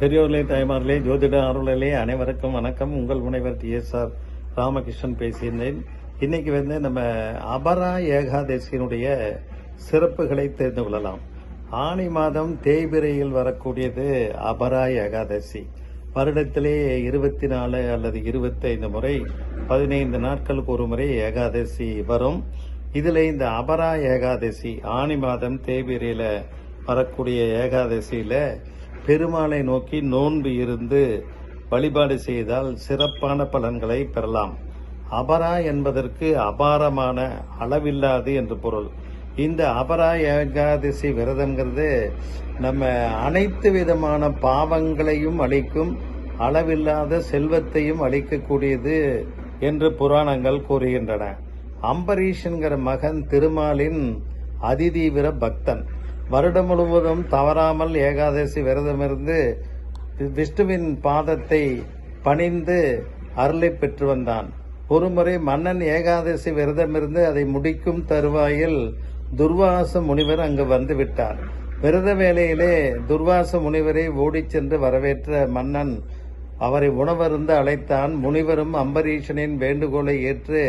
பெரியோர்களே தாய்மார்களே ஜோதிட ஆர்வலர்களே அனைவருக்கும் வணக்கம். உங்கள் முனைவர் டி. எஸ். ஆர். ராமகிருஷ்ணன் பேசியிருந்தேன். இன்னைக்கு வந்து நம்ம அபரா ஏகாதசியினுடைய சிறப்புகளை தெரிந்து கொள்ளலாம். ஆணி மாதம் தேய்பிரையில் வரக்கூடியது அபரா ஏகாதசி. வருடத்திலே இருபத்தி நாலு அல்லது இருபத்தைந்து முறை பதினைந்து நாட்களுக்கு ஒரு முறை ஏகாதசி வரும். இதில் இந்த அபரா ஏகாதசி ஆணி மாதம் தேய்பிரையில் வரக்கூடிய ஏகாதசியில் பெருமாளை நோக்கி நோன்பு இருந்து வழிபாடு செய்தால் சிறப்பான பலன்களை பெறலாம். அபரா என்பதற்கு அபாரமான அளவில்லாது என்று பொருள். இந்த அபரா ஏகாதசி விரதம்ங்கிறது நம்ம அனைத்து விதமான பாவங்களையும் அளிக்கும் அளவில்லாத செல்வத்தையும் அளிக்கக்கூடியது என்று புராணங்கள் கூறுகின்றன. அம்பரீஷன்கிற மகன் திருமாலின் அதிதீவிர பக்தன். வருடம் முழுவதும் தவறாமல் ஏகாதசி விரதமிருந்து விஷ்ணுவின் பாதத்தை பணிந்து அருளை பெற்று வந்தான். ஒருமுறை மன்னன் ஏகாதசி விரதமிருந்து அதை முடிக்கும் தருவாயில் துர்வாச முனிவர் அங்கு வந்து விட்டார். விரத வேளையிலே துர்வாச முனிவரை ஓடிச் சென்று வரவேற்ற மன்னன் அவரை உணவருந்து அழைத்தான். முனிவரும் அம்பரீஷனின் வேண்டுகோளை ஏற்று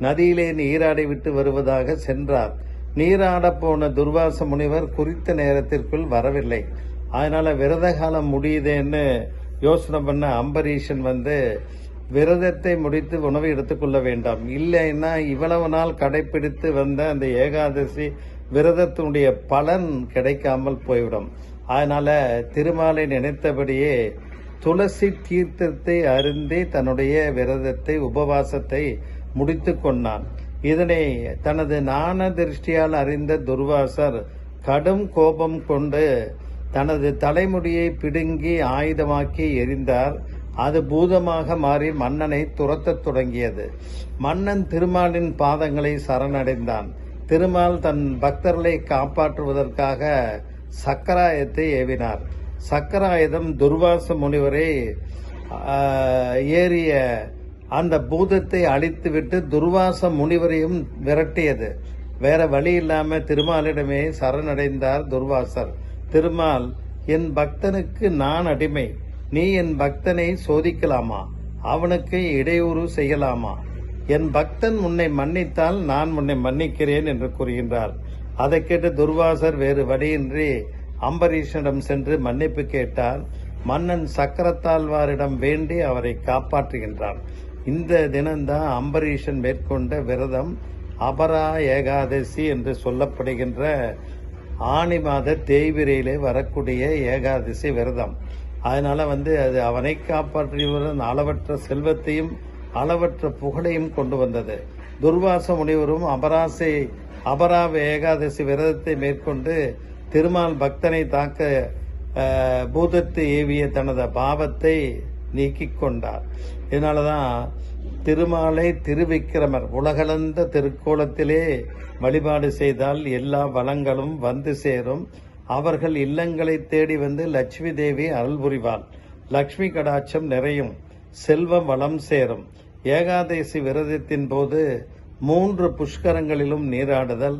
நதியிலே நீராடிவிட்டு வருவதாக சென்றார். நீராட போன துர்வாச முனிவர் குறித்த நேரத்திற்குள் வரவில்லை. அதனால விரத காலம் முடியுதேன்னு யோசனை பண்ண அம்பரீஷன் வந்து விரதத்தை முடித்து உணவு எடுத்துக்கொள்ள வேண்டாம். இல்லைன்னா இவ்வளவு நாள் கடைபிடித்து வந்த அந்த ஏகாதசி விரதத்தினுடைய பலன் கிடைக்காமல் போய்விடும். அதனால திருமாலை நினைத்தபடியே துளசி தீர்த்தத்தை அருந்தி தன்னுடைய விரதத்தை உபவாசத்தை முடித்து கொண்டான். இதனை தனது நாண திருஷ்டியால் அறிந்த துர்வாசர் கடும் கோபம் கொண்டு தனது தலைமுடியை பிடுங்கி ஆயுதமாக்கி எரிந்தார். அது பூதமாக மாறி மன்னனை துரத்தத் தொடங்கியது. மன்னன் திருமாலின் பாதங்களை சரணடைந்தான். திருமால் தன் பக்தர்களை காப்பாற்றுவதற்காக சக்கராயத்தை ஏவினார். சக்கராயுதம் துர்வாச முனிவரை ஏறிய அந்த பூதத்தை அழித்துவிட்டு துர்வாச முனிவரையும் விரட்டியது. வேற வழி இல்லாம திருமாலிடமே சரணடைந்தார் துர்வாசர். திருமால் என் பக்தனுக்கு நான் அடிமை. நீ என் பக்தனை சோதிக்கலாமா? அவனுக்கு இடையூறு செய்யலாமா? என் பக்தன் உன்னை மன்னித்தால் நான் உன்னை மன்னிக்கிறேன் என்று கூறுகின்றார். அதை கேட்டு துர்வாசர் வேறு வழியின்றி அம்பரீஷனிடம் சென்று மன்னிப்பு கேட்டார். மன்னன் சக்கரத்தாழ்வாரிடம் வேண்டி அவரை காப்பாற்றுகின்றான். இந்த தினம்தான் அம்பரீஷன் மேற்கொண்ட விரதம் அபரா ஏகாதசி என்று சொல்லப்படுகின்ற ஆணி மாத தேய்விரையிலே வரக்கூடிய ஏகாதசி விரதம். அதனால வந்து அது அவனை காப்பாற்றியவுடன் அளவற்ற செல்வத்தையும் அளவற்ற புகழையும் கொண்டு வந்தது. துர்வாச முனிவரும் அபராசை அபராவ ஏகாதசி விரதத்தை மேற்கொண்டு திருமால் பக்தனை தாக்க பூதத்தை ஏவிய தனது பாவத்தை நீக்கிக் கொண்டார் இதனாலதான் திருமாலை திருவிக்கிரமர் உலகளந்த திருக்கோலத்திலே வழிபாடு செய்தால் எல்லா வளங்களும் வந்து சேரும். அவர்கள் இல்லங்களை தேடி வந்து லட்சுமி தேவி அருள் புரிவாள். லட்சுமி கடாட்சம் நிறையும். செல்வம் வளம் சேரும். ஏகாதசி விரதத்தின் போது மூன்று புஷ்கரங்களிலும் நீராடுதல்.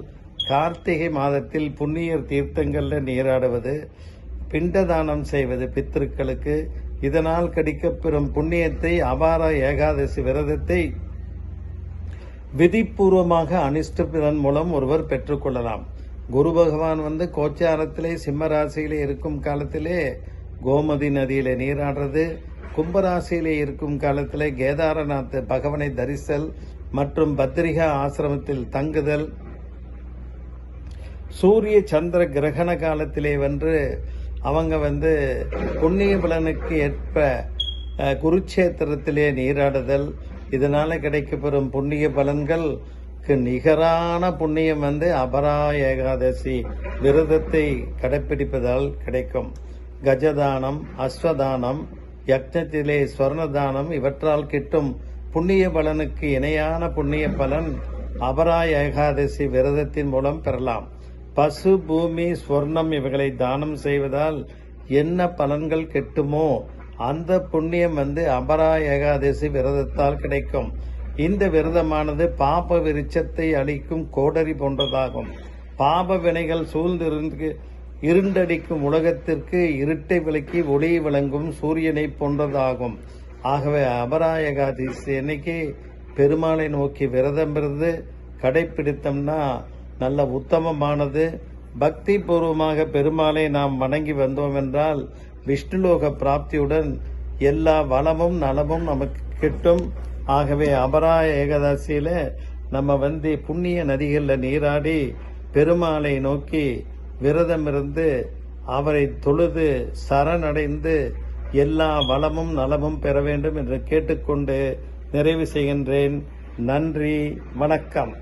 கார்த்திகை மாதத்தில் புண்ணியர் தீர்த்தங்களில் நீராடுவது. பிண்டதானம் செய்வது பித்திருக்களுக்கு. இதனால் கிடைக்கப்பெறும் புண்ணியத்தை அபார ஏகாதசி விரதத்தை விதிப்பூர்வமாக அனுஷ்டிப்பதன் மூலம் ஒருவர் பெற்றுக்கொள்ளலாம் குரு பகவான் வந்து கோச்சாரத்திலே சிம்ம ராசியிலே இருக்கும் காலத்திலே கோமதி நதியிலே நீராடுறது கும்பராசியிலே இருக்கும் காலத்திலே கேதாரநாத் பகவனை தரிசல் மற்றும் பத்ரிகா ஆசிரமத்தில் தங்குதல். சூரிய சந்திர கிரகண காலத்திலே வந்து அவங்க வந்து புண்ணிய பலனுக்கு ஏற்ப குருட்சேத்திரத்திலே நீராடுதல் இதனால கிடைக்கப்பெறும் புண்ணிய பலன்களுக்கு நிகரான புண்ணியம் வந்து அபரா ஏகாதசி விரதத்தை கடைப்பிடிப்பதால் கிடைக்கும். கஜதானம் அஸ்வதானம் யக்னத்திலே ஸ்வர்ணதானம் இவற்றால் கிட்டும் புண்ணிய பலனுக்கு இணையான புண்ணிய பலன் அபரா ஏகாதசி விரதத்தின் மூலம் பெறலாம். பசு பூமி ஸ்வர்ணம் இவைகளை தானம் செய்வதால் என்ன பலன்கள் கெட்டுமோ அந்த புண்ணியம் வந்து அபரா ஏகாதசி விரதத்தால் கிடைக்கும். இந்த விரதமானது பாப விருட்சத்தை அளிக்கும் கோடரி போன்றதாகும். பாப வினைகள் சூழ்ந்திருந்து இருண்டடிக்கும் உலகத்திற்கு இருட்டை விளக்கி ஒளி விளங்கும் சூரியனை போன்றதாகும். ஆகவே அபரா ஏகாதசி அன்னைக்கு பெருமாளை நோக்கி விரதம் இருந்து கடைப்பிடித்தோம்னா நல்ல உத்தமமானது. பக்தி பூர்வமாக பெருமாளை நாம் வணங்கி வந்தோம் என்றால் விஷ்ணுலோக பிராப்தியுடன் எல்லா வளமும் நலமும் நமக்கு கிட்டும். ஆகவே அபராய ஏகாதசியில நம்ம வந்து புண்ணிய நதிகளில் நீராடி பெருமாளை நோக்கி விரதம் இருந்து அவரை தொழுது சரணடைந்து எல்லா வளமும் நலமும் பெற வேண்டும் என்று கேட்டுக்கொண்டு நிறைவு செய்கின்றேன். நன்றி வணக்கம்.